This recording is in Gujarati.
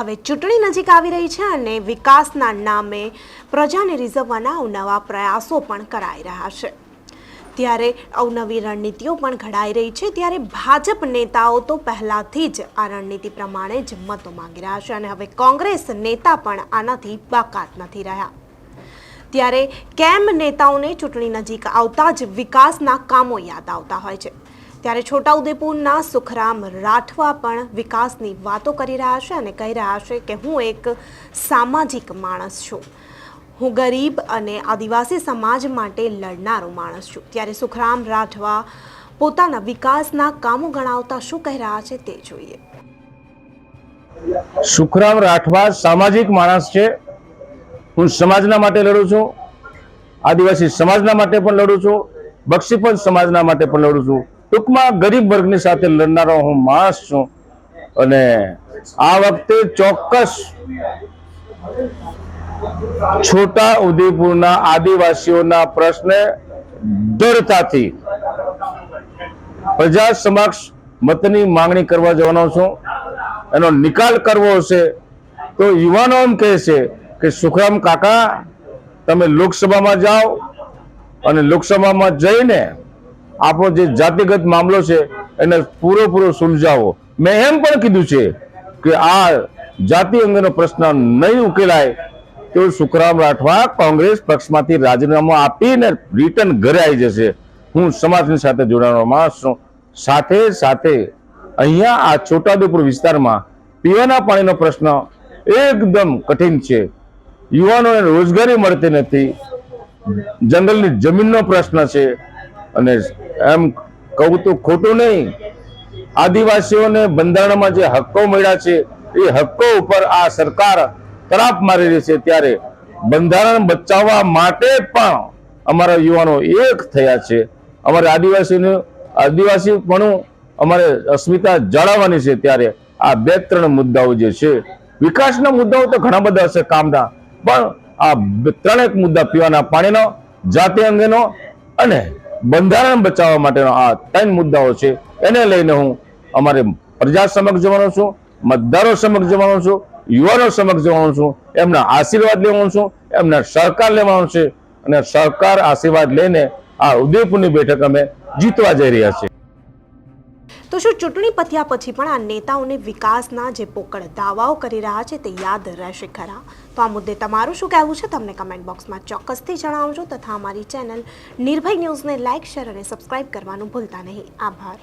ચૂંટણી નજીક આવી રહી છે અને વિકાસના નામે પ્રજાને રીઝવવાના અવનવા પ્રયાસો પણ કરાઈ રહ્યા છે. ત્યારે અવનવી રણનીતિઓ પણ ઘડાઈ રહી છે. ત્યારે ભાજપ નેતાઓ તો પહેલાથી જ આ રણનીતિ પ્રમાણે જ મતો માંગી રહ્યા છે અને હવે કોંગ્રેસ નેતા પણ આનાથી બાકાત નથી રહ્યા. ત્યારે કેમ નેતાઓને ચૂંટણી નજીક આવતા જ વિકાસના કામો યાદ આવતા હોય છે? ત્યારે છોટાઉદેપુરના સુખરામ રાઠવા પણ વિકાસની વાતો કરી રહ્યા છે અને કહી રહ્યા છે કે હું એક સામાજિક માણસ છું. હું ગરીબ અને આદિવાસી સમાજ માટે લડનારો માણસ છું. ત્યારે સુખરામ રાઠવા પોતાના વિકાસના કામો ગણાવતા શું કહી રહ્યા છે તે જોઈએ. સુખરામ રાઠવા સામાજિક માણસ છે. હું સમાજના માટે લડું છું. આદિવાસી સમાજના માટે પણ લડું છું. બક્ષીપંચ સમાજના માટે પણ લડું છું. ટૂંકમાં ગરીબ વર્ગની સાથે લડનારો હું માણસ છું. અને આ વખતે ચોક્કસ છોટા ઉદયપુરના આદિવાસીઓના પ્રશ્ને દ્રઢતાથી પ્રજા સમક્ષ મતની માંગણી કરવા જવાનો છું. એનો નિકાલ કરવો હશે તો યુવાનો એમ કહે છે કે સુખરામ કાકા, તમે લોકસભામાં જાઓ અને લોકસભામાં જઈને આપણો જે જાતિગત મામલો છે, એને પૂરેપૂરો સુલઝાવો. મેં એમ પણ કીધું છે કે આ જાતિ અંગેનો પ્રશ્ન નહીં ઉકેલાય તો સુખરામ રાઠવા કોંગ્રેસ પક્ષમાંથી રાજીનામું આપીને રિટર્ન ઘરે આવી જશે. હું સમાજની સાથે જોડાવાનો માણસ છું. સાથે સાથે અહીંયા આ છોટાઉદેપુર વિસ્તારમાં પીવાના પાણીનો પ્રશ્ન એકદમ કઠિન છે. યુવાનોને રોજગારી મળતી નથી. જંગલની જમીનનો પ્રશ્ન છે અને એમ કહું તો ખોટું નહીં. આદિવાસીઓને બંધારણમાં જે હક્કો મળ્યા છે, એ હક્કો ઉપર આ સરકાર તરાપ મારી રહી છે ત્યારે બંધારણ બચાવવા માટે પણ અમારા યુવાનો એક થયા છે. અમારે આદિવાસીનું પણ અમારે અસ્મિતા જાળવવાની છે ત્યારે આ બે ત્રણ મુદ્દાઓ જે છે, વિકાસના મુદ્દાઓ તો ઘણા બધા હશે કામના, પણ આ ત્રણેક મુદ્દા પીવાના પાણીનો, જાતિ અંગેનો અને બંધારણ બચાવવા માટેનો આ ત્રણ મુદ્દાઓ છે. એને લઈને હું અમારે પ્રજા સમક્ષ જવાનો છું, મતદારો સમક્ષ જવાનો છું, યુવાનો સમક્ષ જવાનો છું, એમના આશીર્વાદ લેવાનો છું, એમના સહકાર લેવાનો છે અને સહકાર આશીર્વાદ લઈને આ ઉદયપુરની બેઠક અમે જીતવા જઈ રહ્યા છીએ. શું ચૂંટણી પત્યા પછી પણ આ નેતાઓને વિકાસના જે પોકળ દાવાઓ કરી રહ્યા છે તે યાદ રહેશે ખરા. તો આ મુદ્દે તમારું શું કહેવું છે? તમને કમેન્ટ બોક્સમાં ચોક્કસથી જણાવજો તથા અમારી ચેનલ નિર્ભય ન્યૂઝને લાઇક શેર અને સબસ્ક્રાઇબ કરવાનું ભૂલતા નહીં. આભાર.